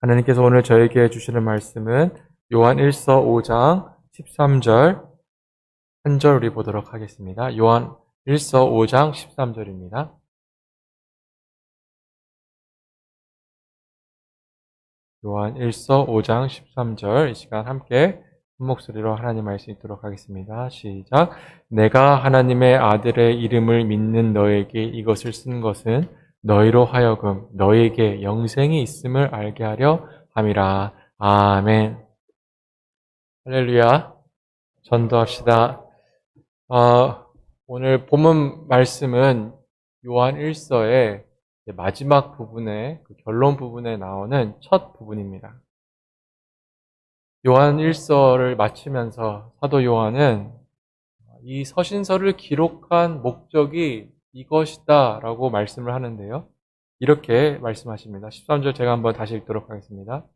하나님께서 오늘 저에게 주시는 말씀은 요한 1서 5장 13절 한 절 우리 보도록 하겠습니다. 요한 1서 5장 13절입니다. 요한 1서 5장 13절 이 시간 함께 한 목소리로 하나님 말씀 읽도록 하겠습니다. 시작. 내가 하나님의 아들의 이름을 믿는 너에게 이것을 쓴 것은 너희로 하여금 너에게 영생이 있음을 알게 하려 함이라. 아멘. 할렐루야. 전도합시다. 어, 오늘 본문 말씀은 요한 1서의 마지막 부분에 그 결론 부분에 나오는 첫 부분입니다. 요한 1서를 마치면서 사도 요한은 이 서신서를 기록한 목적이 이것이다 라고 말씀을 하는데요. 이렇게 말씀하십니다. 13절 제가 한번 다시 읽도록 하겠습니다.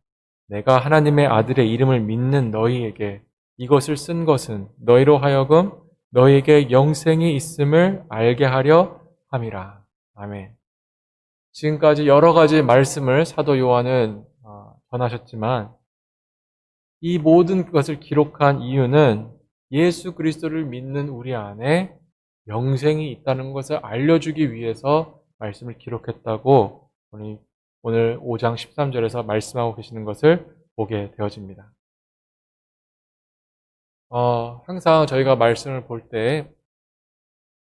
내가 하나님의 아들의 이름을 믿는 너희에게 이것을 쓴 것은 너희로 하여금 너희에게 영생이 있음을 알게 하려 함이라. 아멘. 지금까지 여러 가지 말씀을 사도 요한은 어, 전하셨지만 이 모든 것을 기록한 이유는 예수 그리스도를 믿는 우리 안에 영생이 있다는 것을 알려주기 위해서 말씀을 기록했다고 오늘, 오늘 5장 13절에서 말씀하고 계시는 것을 보게 되어집니다. 어, 항상 저희가 말씀을 볼 때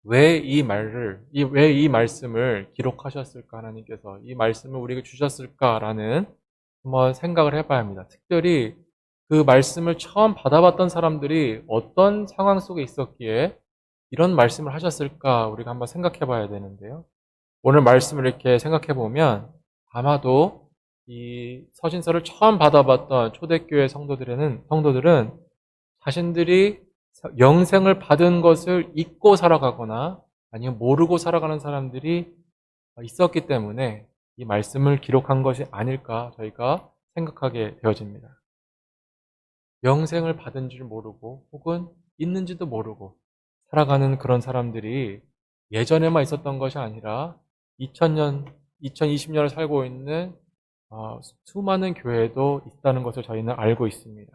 왜 이 말을, 왜 이 말씀을 기록하셨을까, 하나님께서 이 말씀을 우리에게 주셨을까라는 한번 생각을 해봐야 합니다. 특별히 그 말씀을 처음 받아봤던 사람들이 어떤 상황 속에 있었기에 이런 말씀을 하셨을까 우리가 한번 생각해 봐야 되는데요. 오늘 말씀을 이렇게 생각해 보면 아마도 이 서신서를 처음 받아봤던 초대교회 성도들은 성도들은 자신들이 영생을 받은 것을 잊고 살아가거나 아니면 모르고 살아가는 사람들이 있었기 때문에 이 말씀을 기록한 것이 아닐까 저희가 생각하게 되어집니다. 영생을 받은 줄 모르고 혹은 있는지도 모르고 살아가는 그런 사람들이 예전에만 있었던 것이 아니라 2000년, 2020년을 살고 있는 어, 수많은 교회도 있다는 것을 저희는 알고 있습니다.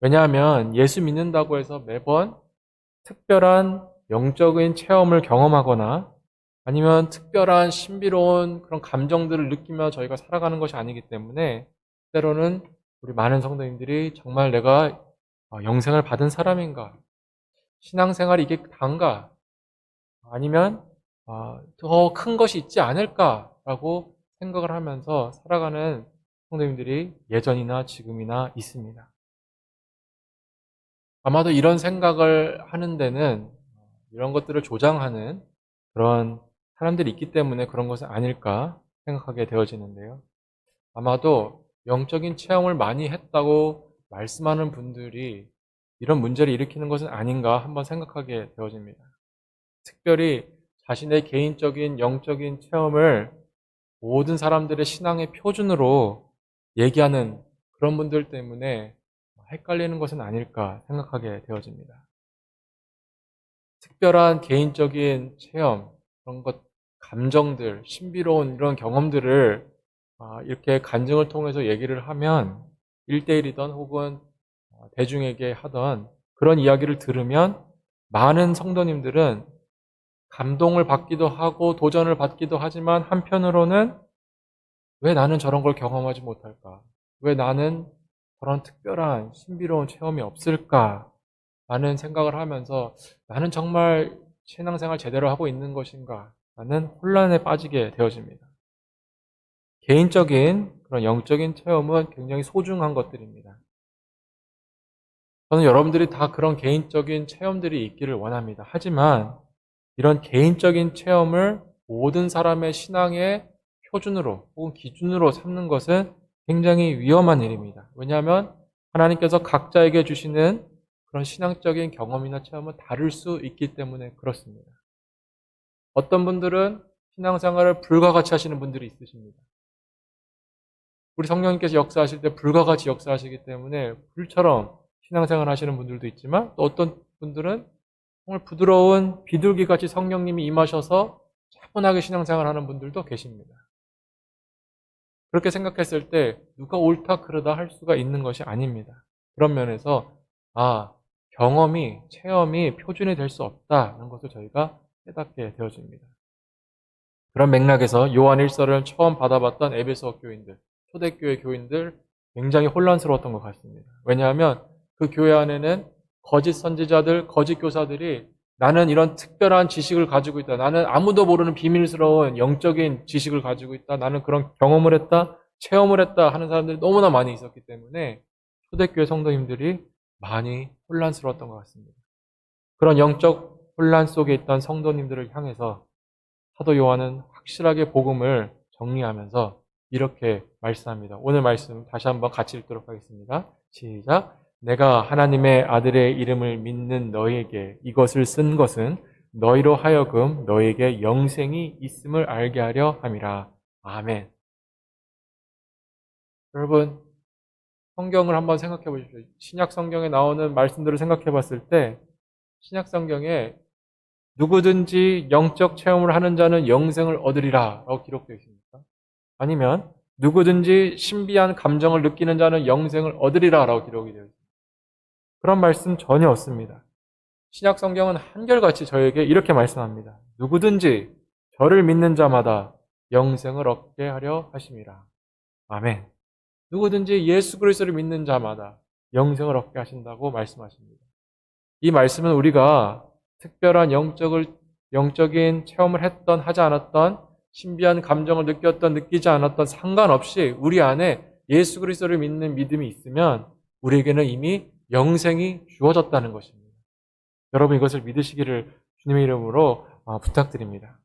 왜냐하면 예수 믿는다고 해서 매번 특별한 영적인 체험을 경험하거나 아니면 특별한 신비로운 그런 감정들을 느끼며 저희가 살아가는 것이 아니기 때문에 때로는 우리 많은 성도님들이 정말 내가 어, 영생을 받은 사람인가? 신앙생활이 이게 단가? 아니면 어, 더큰 것이 있지 않을까라고 생각을 하면서 살아가는 성도님들이 예전이나 지금이나 있습니다. 아마도 이런 생각을 하는 데는 이런 것들을 조장하는 그런 사람들이 있기 때문에 그런 것은 아닐까 생각하게 되어지는데요. 아마도 영적인 체험을 많이 했다고 말씀하는 분들이 이런 문제를 일으키는 것은 아닌가 한번 생각하게 되어집니다. 특별히 자신의 개인적인 영적인 체험을 모든 사람들의 신앙의 표준으로 얘기하는 그런 분들 때문에 헷갈리는 것은 아닐까 생각하게 되어집니다. 특별한 개인적인 체험, 그런 것, 감정들, 신비로운 이런 경험들을 아, 이렇게 간증을 통해서 얘기를 하면 1대1이던 혹은 대중에게 하던 그런 이야기를 들으면 많은 성도님들은 감동을 받기도 하고 도전을 받기도 하지만 한편으로는 왜 나는 저런 걸 경험하지 못할까? 왜 나는 그런 특별한 신비로운 체험이 없을까? 라는 생각을 하면서 나는 정말 신앙생활 제대로 하고 있는 것인가? 라는 혼란에 빠지게 되어집니다. 개인적인 그런 영적인 체험은 굉장히 소중한 것들입니다. 저는 여러분들이 다 그런 개인적인 체험들이 있기를 원합니다. 하지만 이런 개인적인 체험을 모든 사람의 신앙의 표준으로 혹은 기준으로 삼는 것은 굉장히 위험한 일입니다. 왜냐하면 하나님께서 각자에게 주시는 그런 신앙적인 경험이나 체험은 다를 수 있기 때문에 그렇습니다. 어떤 분들은 신앙생활을 불과 같이 하시는 분들이 있으십니다. 우리 성령님께서 역사하실 때 불과 같이 역사하시기 때문에 불처럼 신앙생활 하시는 분들도 있지만 또 어떤 분들은 정말 부드러운 비둘기 같이 성령님이 임하셔서 차분하게 신앙생활 하는 분들도 계십니다. 그렇게 생각했을 때 누가 옳다 그러다 할 수가 있는 것이 아닙니다. 그런 면에서 아 경험이 체험이 표준이 될 수 없다는 것을 저희가 깨닫게 되어집니다. 그런 맥락에서 요한 1서를 처음 받아봤던 에베소 교인들, 초대교회 교인들 굉장히 혼란스러웠던 것 같습니다. 왜냐하면 그 교회 안에는 거짓 선지자들, 거짓 교사들이 나는 이런 특별한 지식을 가지고 있다. 나는 아무도 모르는 비밀스러운 영적인 지식을 가지고 있다. 나는 그런 경험을 했다. 체험을 했다 하는 사람들이 너무나 많이 있었기 때문에 초대교회 성도님들이 많이 혼란스러웠던 것 같습니다. 그런 영적 혼란 속에 있던 성도님들을 향해서 사도 요한은 확실하게 복음을 정리하면서 이렇게 말씀합니다. 오늘 말씀 다시 한번 같이 읽도록 하겠습니다. 시작. 내가 하나님의 아들의 이름을 믿는 너희에게 이것을 쓴 것은 너희로 하여금 너희에게 영생이 있음을 알게 하려 함이라. 아멘. 여러분, 성경을 한번 생각해 보십시오. 신약 성경에 나오는 말씀들을 생각해 봤을 때, 신약 성경에 누구든지 영적 체험을 하는 자는 영생을 얻으리라 라고 기록되어 있습니까? 아니면 누구든지 신비한 감정을 느끼는 자는 영생을 얻으리라 라고 기록이 되어 있습니다. 그런 말씀 전혀 없습니다. 신약 성경은 한결같이 저에게 이렇게 말씀합니다. 누구든지 저를 믿는 자마다 영생을 얻게 하려 하심이라. 아멘. 누구든지 예수 그리스도를 믿는 자마다 영생을 얻게 하신다고 말씀하십니다. 이 말씀은 우리가 특별한 영적을 영적인 체험을 했던 하지 않았던 신비한 감정을 느꼈던 느끼지 않았던 상관없이 우리 안에 예수 그리스도를 믿는 믿음이 있으면 우리에게는 이미 영생이 주어졌다는 것입니다. 여러분 이것을 믿으시기를 주님의 이름으로 어, 부탁드립니다.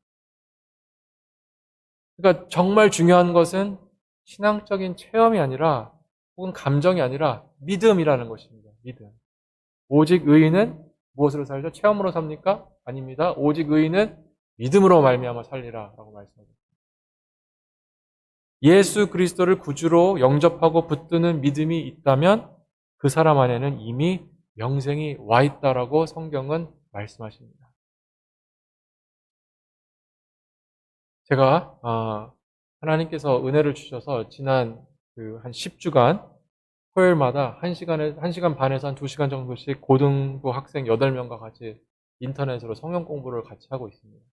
그러니까 정말 중요한 것은 신앙적인 체험이 아니라 혹은 감정이 아니라 믿음이라는 것입니다. 믿음. 오직 의인은 무엇으로 살죠? 체험으로 삽니까? 아닙니다. 오직 의인은 믿음으로 말미암아 살리라라고 말씀하셨습니다. 예수 그리스도를 구주로 영접하고 붙드는 믿음이 있다면 그 사람 안에는 이미 영생이 와 있다라고 성경은 말씀하십니다. 제가 어, 하나님께서 은혜를 주셔서 지난 그 한 10주간 토요일마다 1시간에 1시간 반에서 한 2시간 정도씩 고등부 학생 8명과 같이 인터넷으로 성경 공부를 같이 하고 있습니다.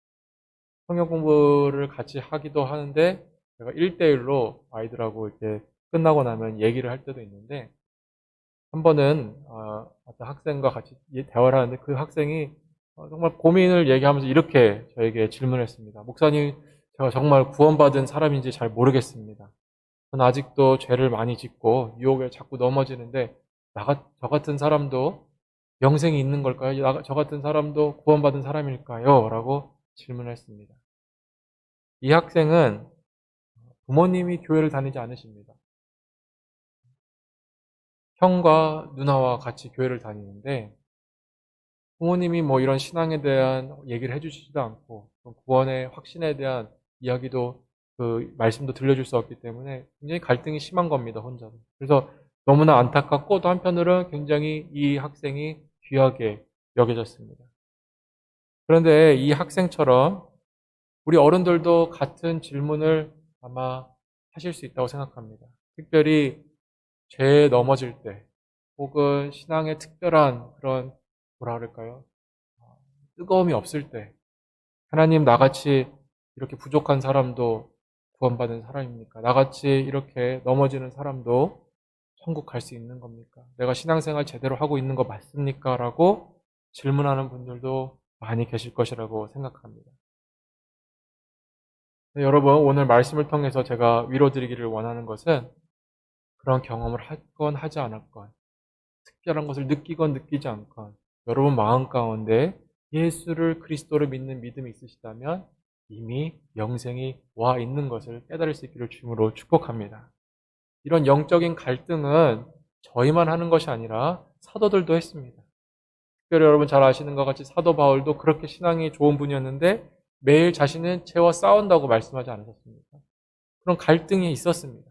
성경 공부를 같이 하기도 하는데 제가 1대1로 아이들하고 이렇게 끝나고 나면 얘기를 할 때도 있는데 한 번은 어, 어떤 학생과 같이 대화를 하는데 그 학생이 어, 정말 고민을 얘기하면서 이렇게 저에게 질문했습니다. 목사님, 제가 정말 구원받은 사람인지 잘 모르겠습니다. 저는 아직도 죄를 많이 짓고 유혹에 자꾸 넘어지는데 나, 저 같은 사람도 영생이 있는 걸까요? 나, 저 같은 사람도 구원받은 사람일까요? 라고 질문했습니다. 이 학생은 부모님이 교회를 다니지 않으십니다. 형과 누나와 같이 교회를 다니는데 부모님이 뭐 이런 신앙에 대한 얘기를 해주시지도 않고 구원의 확신에 대한 이야기도 그 말씀도 들려줄 수 없기 때문에 굉장히 갈등이 심한 겁니다 혼자로. 그래서 너무나 안타깝고 또 한편으로는 굉장히 이 학생이 귀하게 여겨졌습니다. 그런데 이 학생처럼 우리 어른들도 같은 질문을 아마 하실 수 있다고 생각합니다. 특별히 죄에 넘어질 때, 혹은 신앙의 특별한 그런, 뭐라 그럴까요? 뜨거움이 없을 때, 하나님 나같이 이렇게 부족한 사람도 구원받은 사람입니까? 나같이 이렇게 넘어지는 사람도 천국 갈 수 있는 겁니까? 내가 신앙생활 제대로 하고 있는 거 맞습니까? 라고 질문하는 분들도 많이 계실 것이라고 생각합니다. 네, 여러분, 오늘 말씀을 통해서 제가 위로드리기를 원하는 것은 그런 경험을 했건 하지 않았건, 특별한 것을 느끼건 느끼지 않건, 여러분 마음 가운데 예수를 그리스도를 믿는 믿음이 있으시다면 이미 영생이 와 있는 것을 깨달을 수 있기를 주으로 축복합니다. 이런 영적인 갈등은 저희만 하는 것이 아니라 사도들도 했습니다. 특별히 여러분 잘 아시는 것 같이 사도 바울도 그렇게 신앙이 좋은 분이었는데 매일 자신은 죄와 싸운다고 말씀하지 않으셨습니까? 그런 갈등이 있었습니다.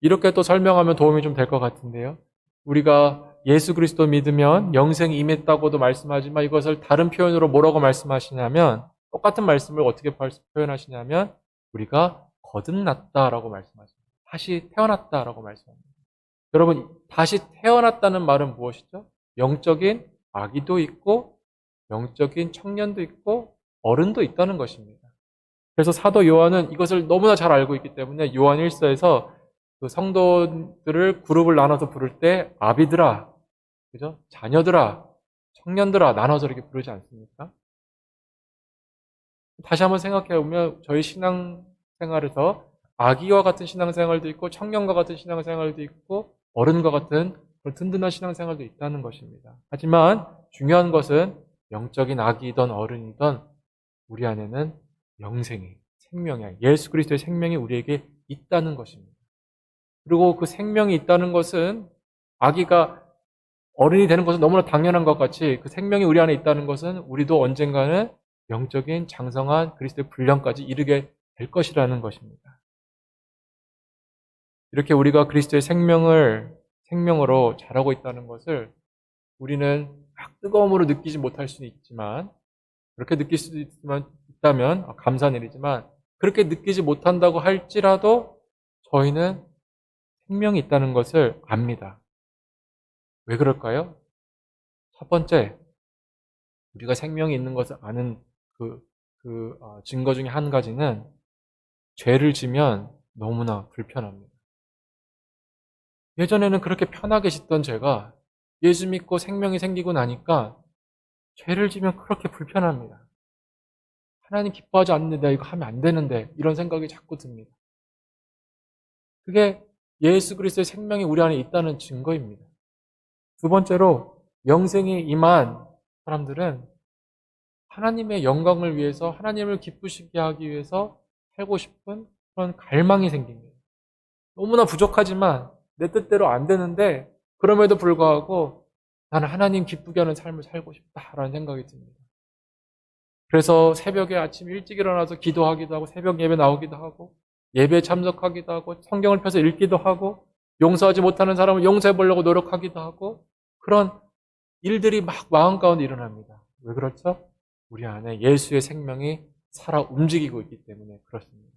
이렇게 또 설명하면 도움이 좀 될 것 같은데요. 우리가 예수 그리스도 믿으면 영생이 임했다고도 말씀하지만 이것을 다른 표현으로 뭐라고 말씀하시냐면 똑같은 말씀을 어떻게 표현하시냐면 우리가 거듭났다라고 말씀하십니다. 다시 태어났다라고 말씀합니다. 여러분, 다시 태어났다는 말은 무엇이죠? 영적인 아기도 있고, 영적인 청년도 있고, 어른도 있다는 것입니다. 그래서 사도 요한은 이것을 너무나 잘 알고 있기 때문에 요한 1서에서 그 성도들을 그룹을 나눠서 부를 때 아비들아, 그죠? 자녀들아, 청년들아 나눠서 이렇게 부르지 않습니까? 다시 한번 생각해 보면 저희 신앙 생활에서 아기와 같은 신앙생활도 있고 청년과 같은 신앙생활도 있고 어른과 같은 그런 든든한 신앙생활도 있다는 것입니다. 하지만 중요한 것은 영적인 아기이던 어른이던 우리 안에는 영생이 생명이 예수 그리스도의 생명이 우리에게 있다는 것입니다. 그리고 그 생명이 있다는 것은 아기가 어른이 되는 것은 너무나 당연한 것 같이 그 생명이 우리 안에 있다는 것은 우리도 언젠가는 영적인 장성한 그리스도의 분량까지 이르게 될 것이라는 것입니다. 이렇게 우리가 그리스도의 생명을 생명으로 자라고 있다는 것을 우리는 막 뜨거움으로 느끼지 못할 수는 있지만 그렇게 느낄 수도 있지만 있다면 감사한 일이지만 그렇게 느끼지 못한다고 할지라도 저희는 생명이 있다는 것을 압니다. 왜 그럴까요? 첫 번째, 우리가 생명이 있는 것을 아는 그, 그 어, 증거 중에 한 가지는 죄를 지면 너무나 불편합니다. 예전에는 그렇게 편하게 짓던 죄가 예수 믿고 생명이 생기고 나니까 죄를 지면 그렇게 불편합니다. 하나님 기뻐하지 않는데 이거 하면 안 되는데 이런 생각이 자꾸 듭니다. 그게 예수 그리스도의 생명이 우리 안에 있다는 증거입니다. 두 번째로 영생이 임한 사람들은 하나님의 영광을 위해서 하나님을 기쁘시게 하기 위해서 살고 싶은 그런 갈망이 생깁니다. 너무나 부족하지만 내 뜻대로 안 되는데 그럼에도 불구하고 나는 하나님 기쁘게 하는 삶을 살고 싶다라는 생각이 듭니다. 그래서 새벽에 아침 일찍 일어나서 기도하기도 하고 새벽 예배 나오기도 하고 예배에 참석하기도 하고 성경을 펴서 읽기도 하고 용서하지 못하는 사람을 용서해 보려고 노력하기도 하고 그런 일들이 막 마음 가운데 일어납니다. 왜 그렇죠? 우리 안에 예수의 생명이 살아 움직이고 있기 때문에 그렇습니다.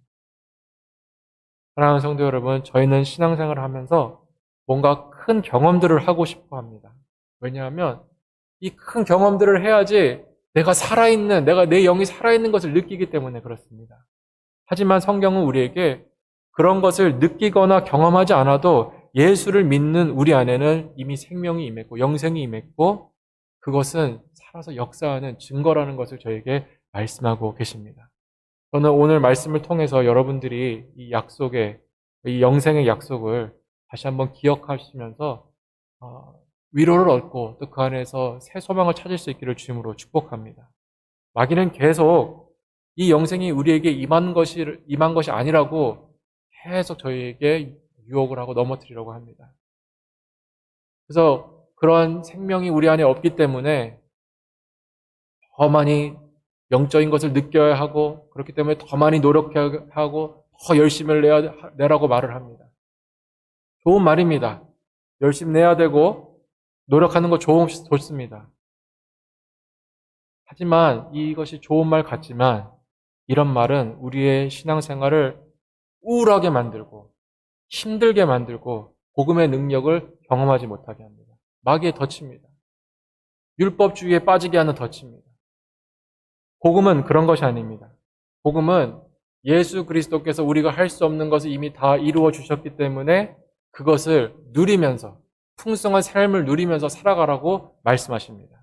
사랑하는 성도 여러분, 저희는 신앙생활을 하면서 뭔가 큰 경험들을 하고 싶어 합니다. 왜냐하면 이 큰 경험들을 해야지 내가 살아있는, 내가 내 영이 살아있는 것을 느끼기 때문에 그렇습니다. 하지만 성경은 우리에게 그런 것을 느끼거나 경험하지 않아도 예수를 믿는 우리 안에는 이미 생명이 임했고 영생이 임했고 그것은 살아서 역사하는 증거라는 것을 저에게 말씀하고 계십니다. 저는 오늘 말씀을 통해서 여러분들이 이 약속의 이 영생의 약속을 다시 한번 기억하시면서 어, 위로를 얻고 또 그 안에서 새 소망을 찾을 수 있기를 주임으로 축복합니다. 마귀는 계속 이 영생이 우리에게 임한 것이 임한 것이 아니라고 계속 저희에게 유혹을 하고 넘어뜨리려고 합니다. 그래서 그러한 생명이 우리 안에 없기 때문에 더 많이 영적인 것을 느껴야 하고 그렇기 때문에 더 많이 노력해야 하고 더 열심을 내야, 내라고 말을 합니다. 좋은 말입니다. 열심히 내야 되고 노력하는 거 좋은, 좋습니다. 하지만 이것이 좋은 말 같지만 이런 말은 우리의 신앙생활을 우울하게 만들고 힘들게 만들고 복음의 능력을 경험하지 못하게 합니다. 마귀의 덫입니다. 율법주의에 빠지게 하는 덫입니다. 복음은 그런 것이 아닙니다. 복음은 예수 그리스도께서 우리가 할 수 없는 것을 이미 다 이루어 주셨기 때문에 그것을 누리면서 풍성한 삶을 누리면서 살아가라고 말씀하십니다.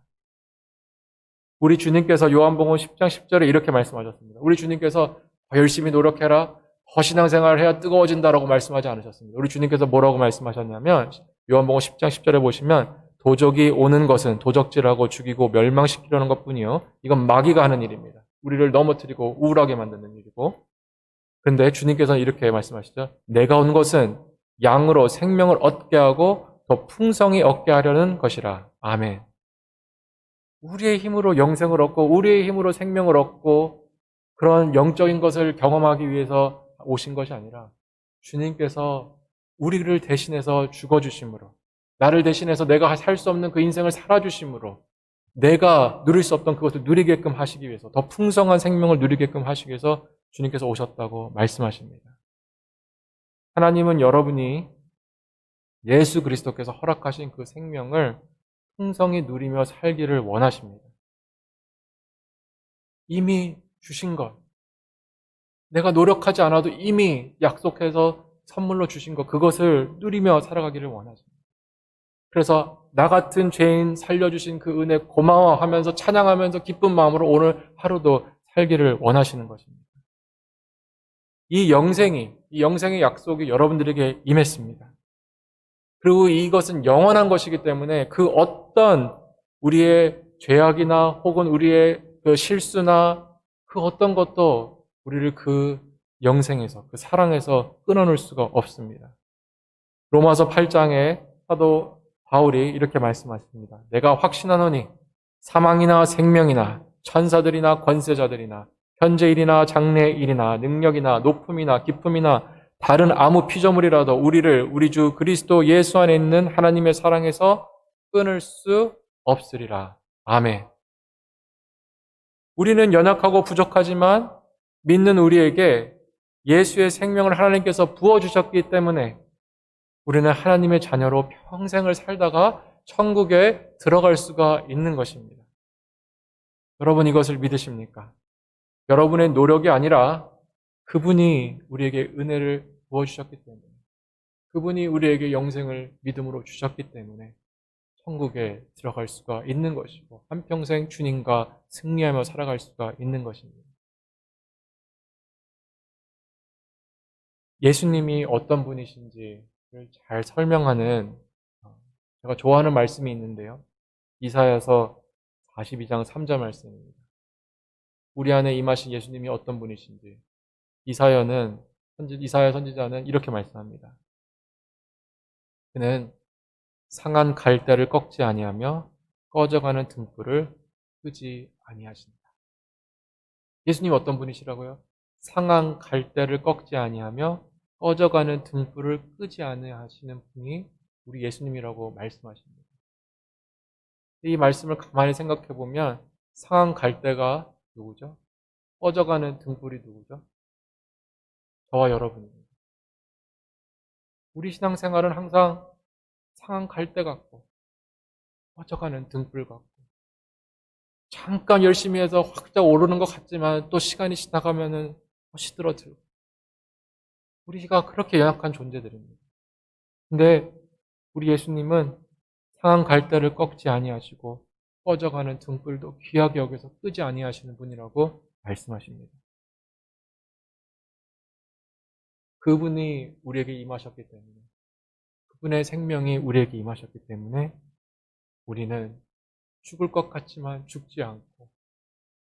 우리 주님께서 요한복음 10장 10절에 이렇게 말씀하셨습니다. 우리 주님께서 열심히 노력해라. 허신앙생활을 해야 뜨거워진다라고 말씀하지 않으셨습니다. 우리 주님께서 뭐라고 말씀하셨냐면 요한복음 10장 10절에 보시면 도적이 오는 것은 도적질하고 죽이고 멸망시키려는 것뿐이요. 이건 마귀가 하는 일입니다. 우리를 넘어뜨리고 우울하게 만드는 일이고. 그런데 주님께서는 이렇게 말씀하시죠. 내가 온 것은 양으로 생명을 얻게 하고 더 풍성히 얻게 하려는 것이라. 아멘. 우리의 힘으로 영생을 얻고 우리의 힘으로 생명을 얻고 그런 영적인 것을 경험하기 위해서 오신 것이 아니라 주님께서 우리를 대신해서 죽어주심으로 나를 대신해서 내가 살 수 없는 그 인생을 살아주심으로 내가 누릴 수 없던 그것을 누리게끔 하시기 위해서 더 풍성한 생명을 누리게끔 하시기 위해서 주님께서 오셨다고 말씀하십니다. 하나님은 여러분이 예수 그리스도께서 허락하신 그 생명을 풍성히 누리며 살기를 원하십니다. 이미 주신 것. 내가 노력하지 않아도 이미 약속해서 선물로 주신 것, 그것을 누리며 살아가기를 원하십니다. 그래서 나 같은 죄인 살려주신 그 은혜 고마워하면서 찬양하면서 기쁜 마음으로 오늘 하루도 살기를 원하시는 것입니다. 이 영생이, 이 영생의 약속이 여러분들에게 임했습니다. 그리고 이것은 영원한 것이기 때문에 그 어떤 우리의 죄악이나 혹은 우리의 그 실수나 그 어떤 것도 우리를 그 영생에서, 그 사랑에서 끊어놓을 수가 없습니다. 로마서 8장에 사도 바울이 이렇게 말씀하십니다. 내가 확신하노니 사망이나 생명이나 천사들이나 권세자들이나 현재일이나 장래일이나 능력이나 높음이나 기쁨이나 다른 아무 피조물이라도 우리를 우리 주 그리스도 예수 안에 있는 하나님의 사랑에서 끊을 수 없으리라. 아멘. 우리는 연약하고 부족하지만 믿는 우리에게 예수의 생명을 하나님께서 부어주셨기 때문에 우리는 하나님의 자녀로 평생을 살다가 천국에 들어갈 수가 있는 것입니다. 여러분 이것을 믿으십니까? 여러분의 노력이 아니라 그분이 우리에게 은혜를 부어주셨기 때문에 그분이 우리에게 영생을 믿음으로 주셨기 때문에 천국에 들어갈 수가 있는 것이고 한평생 주님과 승리하며 살아갈 수가 있는 것입니다. 예수님이 어떤 분이신지를 잘 설명하는 어, 제가 좋아하는 말씀이 있는데요. 이사야서 42장 3절 말씀입니다. 우리 안에 임하신 예수님이 어떤 분이신지 이사야는 선지, 이사야 선지자는 이렇게 말씀합니다. 그는 상한 갈대를 꺾지 아니하며 꺼져가는 등불을 끄지 아니하신다. 예수님 어떤 분이시라고요? 상한 갈대를 꺾지 아니하며 꺼져가는 등불을 끄지 아니하시는 분이 우리 예수님이라고 말씀하십니다. 이 말씀을 가만히 생각해 보면 상한 갈대가 누구죠? 꺼져가는 등불이 누구죠? 저와 여러분입니다. 우리 신앙생활은 항상 상한 갈대 같고 꺼져가는 등불 같고 잠깐 열심히 해서 확자 오르는 것 같지만 또 시간이 지나가면은 시들어들고 우리가 그렇게 연약한 존재들입니다. 근데 우리 예수님은 상한 갈대를 꺾지 아니하시고 꺼져가는 등불도 귀하게 여겨서 끄지 아니하시는 분이라고 말씀하십니다. 그분이 우리에게 임하셨기 때문에 그분의 생명이 우리에게 임하셨기 때문에 우리는 죽을 것 같지만 죽지 않고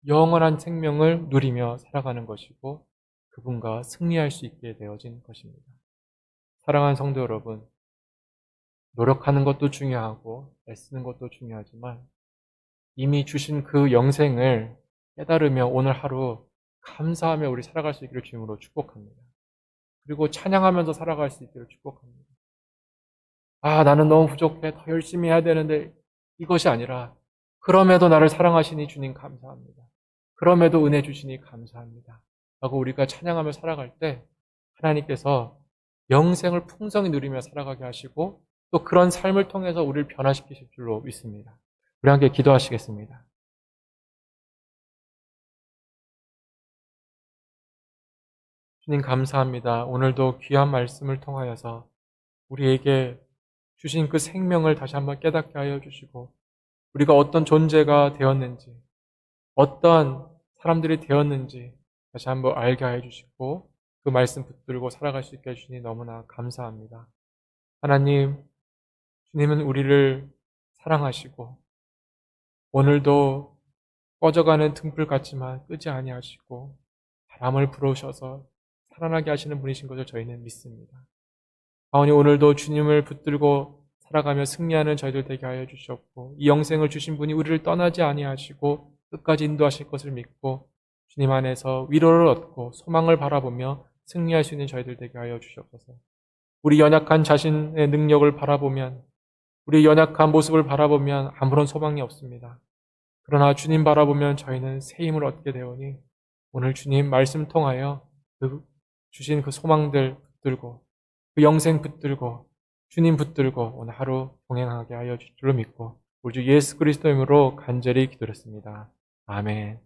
영원한 생명을 누리며 살아가는 것이고 그분과 승리할 수 있게 되어진 것입니다. 사랑하는 성도 여러분, 노력하는 것도 중요하고 애쓰는 것도 중요하지만 이미 주신 그 영생을 깨달으며 오늘 하루 감사하며 우리 살아갈 수 있기를 주님으로 축복합니다. 그리고 찬양하면서 살아갈 수 있기를 축복합니다. 아, 나는 너무 부족해. 더 열심히 해야 되는데 이것이 아니라 그럼에도 나를 사랑하시니 주님 감사합니다. 그럼에도 은혜 주시니 감사합니다. 라고 우리가 찬양하며 살아갈 때 하나님께서 영생을 풍성히 누리며 살아가게 하시고 또 그런 삶을 통해서 우리를 변화시키실 줄로 믿습니다. 우리 함께 기도하시겠습니다. 주님 감사합니다. 오늘도 귀한 말씀을 통하여서 우리에게 주신 그 생명을 다시 한번 깨닫게 하여 주시고 우리가 어떤 존재가 되었는지 어떤 사람들이 되었는지 다시 한번 알게 해 주시고 그 말씀 붙들고 살아갈 수 있게 해주시니 너무나 감사합니다. 하나님, 주님은 우리를 사랑하시고 오늘도 꺼져가는 등불 같지만 끄지 아니하시고 바람을 불어오셔서 살아나게 하시는 분이신 것을 저희는 믿습니다. 아오니 오늘도 주님을 붙들고 살아가며 승리하는 저희들 되게 하여 주셨고 이 영생을 주신 분이 우리를 떠나지 아니하시고 끝까지 인도하실 것을 믿고 주님 안에서 위로를 얻고 소망을 바라보며 승리할 수 있는 저희들 되게 하여 주시옵소서. 우리 연약한 자신의 능력을 바라보면 우리 연약한 모습을 바라보면 아무런 소망이 없습니다. 그러나 주님 바라보면 저희는 새 힘을 얻게 되오니 오늘 주님 말씀 통하여 그 주신 그 소망들 붙들고 그 영생 붙들고 주님 붙들고 오늘 하루 동행하게 하여 줄 줄로 믿고 우리 주 예수 그리스도 이름으로 간절히 기도했습니다. 아멘.